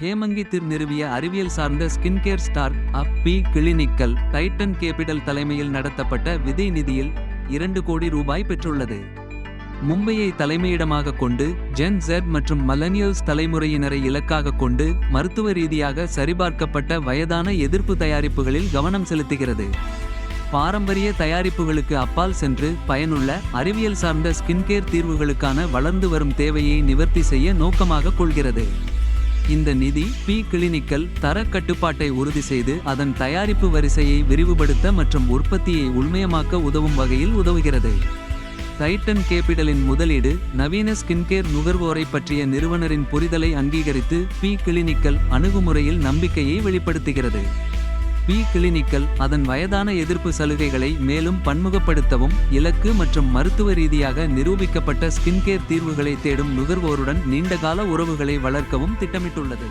ஹேமங்கி திர் நிறுவிய அறிவியல் சார்ந்த skin care start up B clinical Titan Capital தலைமையில் நடத்தப்பட்ட விதை நிதியில் இரண்டு கோடி ரூபாய் பெற்றுள்ளது. மும்பையை தலைமையிடமாக கொண்டு ஜென் ஜெட் மற்றும் மலனியல்ஸ் தலைமுறையினரை இலக்காக கொண்டு மருத்துவ ரீதியாக சரிபார்க்கப்பட்ட வயதான எதிர்ப்பு தயாரிப்புகளில் கவனம் செலுத்துகிறது. பாரம்பரிய தயாரிப்புகளுக்கு அப்பால் சென்று பயனுள்ள அறிவியல் சார்ந்த ஸ்கின்கேர் தீர்வுகளுக்கான வளர்ந்து வரும் தேவையை நிவர்த்தி செய்ய நோக்கமாக கொள்கிறது. இந்த நிதி பி கிளினிக்கல் தர கட்டுப்பாட்டை உறுதி செய்து அதன் தயாரிப்பு வரிசையை விரிவுபடுத்த மற்றும் உற்பத்தியை உள்மயமாக்க உதவும் வகையில் உதவுகிறது. டைட்டன் கேபிட்டலின் முதலீடு நவீன ஸ்கின்கேர் நுகர்வோரை பற்றிய நிறுவனரின் புரிதலை அங்கீகரித்து பி கிளினிக்கல் அணுகுமுறையில் நம்பிக்கையை வெளிப்படுத்துகிறது. பி கிளினிக்கல் அதன் வயதான எதிர்ப்பு சலுகைகளை மேலும் பன்முகப்படுத்தவும் இலக்கு மற்றும் மருத்துவ ரீதியாக நிரூபிக்கப்பட்ட ஸ்கின்கேர் தீர்வுகளை தேடும் நுகர்வோருடன் நீண்டகால உறவுகளை வளர்க்கவும் திட்டமிட்டுள்ளது.